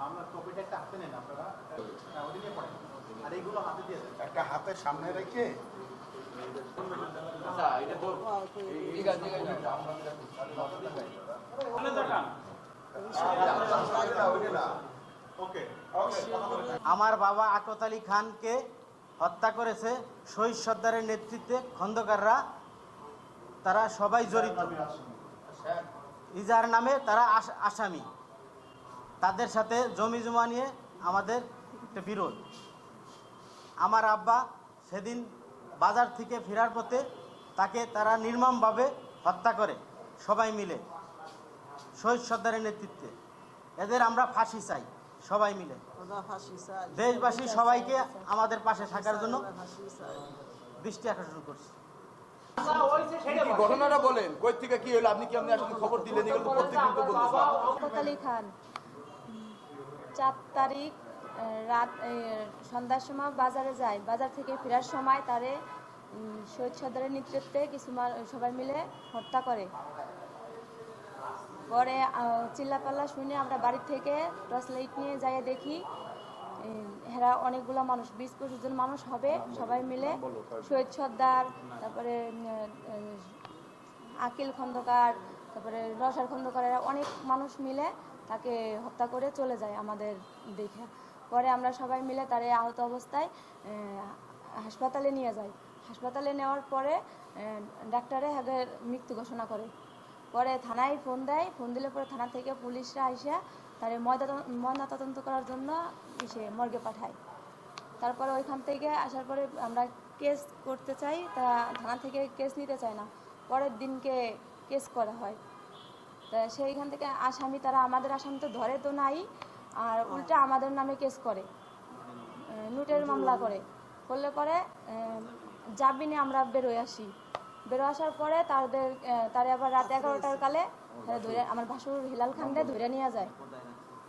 মামলার কপিটা একটা হাতে নেন আপনারা। ওটা নিয়ে পড়েন। আর এইগুলো হাতে দিয়ে দেন। একটা হাতে সামনে রেখে আমার বাবা আকত আলী খানকে হত্যা করেছে শহীদ সর্দারের নেতৃত্বে খন্দকাররা। তারা সবাই জড়িত। ইজার নামে তারা আস- আসামি। তাদের সাথে জমি জমা নিয়ে আমাদের একটা বিরোধ আমার আব্বা সেদিন বাজার থেকে ফেরার পথে তাকে তারা নির্মমভাবে হত্যা করে সবাই মিলে শহীদ সর্দারের নেতৃত্বে এদের আমরা ফাঁসি চাই সবাই মিলে দেশবাসী সবাইকে আমাদের পাশে থাকার জন্য দৃষ্টি আকর্ষণ করছি ঘটনাটা বলেন কই থেকে কি হলো আপনি কি আপনি আসলে খবর দিলেন এগুলো তো প্রত্যেকদিন তো বলতেছেন খান চার তারিখ রাত সন্ধ্যার সময় বাজারে যায় বাজার থেকে ফেরার সময় তারে শহীদ সর্দারের নেতৃত্বে কিছু সবাই মিলে হত্যা করে। পরে চিল্লাপাল্লা শুনে আমরা বাড়ি থেকে টর্চ লাইট নিয়ে যাইয়ে দেখি হেরা অনেকগুলো মানুষ, বিশ পঁচিশ জন মানুষ হবে, সবাই মিলে শহীদ সর্দার, তারপরে আকিল খন্দকার, তারপরে রসার খন্দকার, এরা অনেক মানুষ মিলে তাকে হত্যা করে চলে যায় আমাদের দেখে। পরে আমরা সবাই মিলে তারে আহত অবস্থায় হাসপাতালে নিয়ে যাই। হাসপাতালে নেওয়ার পরে ডাক্তারে আগে মৃত্যু ঘোষণা করে। পরে থানায় ফোন দেয়। ফোন দিলে পরে থানা থেকে পুলিশরা আইসা তারে ময়না তদন্ত করার জন্য সে মর্গে পাঠায়। তারপরে ওইখান থেকে আসার পরে আমরা কেস করতে চাই, তা থানা থেকে কেস নিতে চায় না। পরের দিনকে কেস করা হয়। তা সেইখান থেকে আসামি তারা আমাদের আসামি তো ধরে তো নাই, আর উল্টা আমাদের নামে কেস করে নুটের মামলা করে। করলে পরে জামিনে আমরা বেরোয় আসি। বেরো আসার পরে তাদের তারা তারে আবার রাত এগারোটার কালে ধরে, আমার ভাসুর হিলাল খানরে ধরে নিয়ে যায়।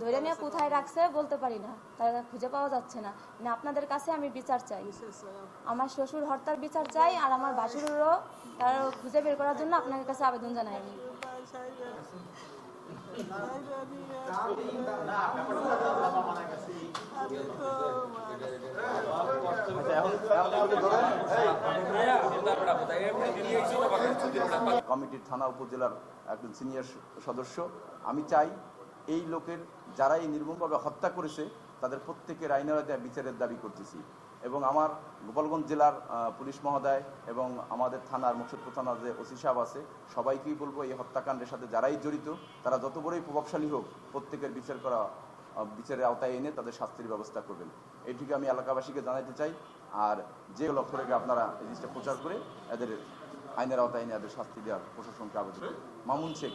ধরে নিয়ে কোথায় রাখছে বলতে পারি না। তারা খুঁজে পাওয়া যাচ্ছে না। মানে আপনাদের কাছে আমি বিচার চাই। আমার শ্বশুর হরতাল বিচার চাই আর আমার ভাসুরেরও তার খুঁজে বের করার জন্য আপনাদের কাছে আবেদন জানাই আমি। কমিটির থানা উপজেলার একজন সিনিয়র সদস্য। আমি চাই এই লোকের যারা এই নির্মমভাবে হত্যা করেছে, তাদের প্রত্যেকের আইনের আওতায় বিচারের দাবি করতেছি। এবং আমার গোপালগঞ্জ জেলার পুলিশ মহোদয় এবং আমাদের থানার মুর্শিদপুর থানার যে ওসি সাহেব আছে, সবাইকেই বলব এই হত্যাকাণ্ডের সাথে যারাই জড়িত, তারা যত বড়ই প্রভাবশালী হোক, প্রত্যেকের বিচার করা বিচারের আওতায় এনে তাদের শাস্তির ব্যবস্থা করবেন। এইটিকে আমি এলাকাবাসীকে জানাতে চাই, আর যে লক্ষ্য রেখে আপনারা এই জিনিসটা প্রচার করে, এদের আইনের আওতায় এনে এদের শাস্তি দেওয়ার প্রশাসনকে আবেদন মামুন শেখ।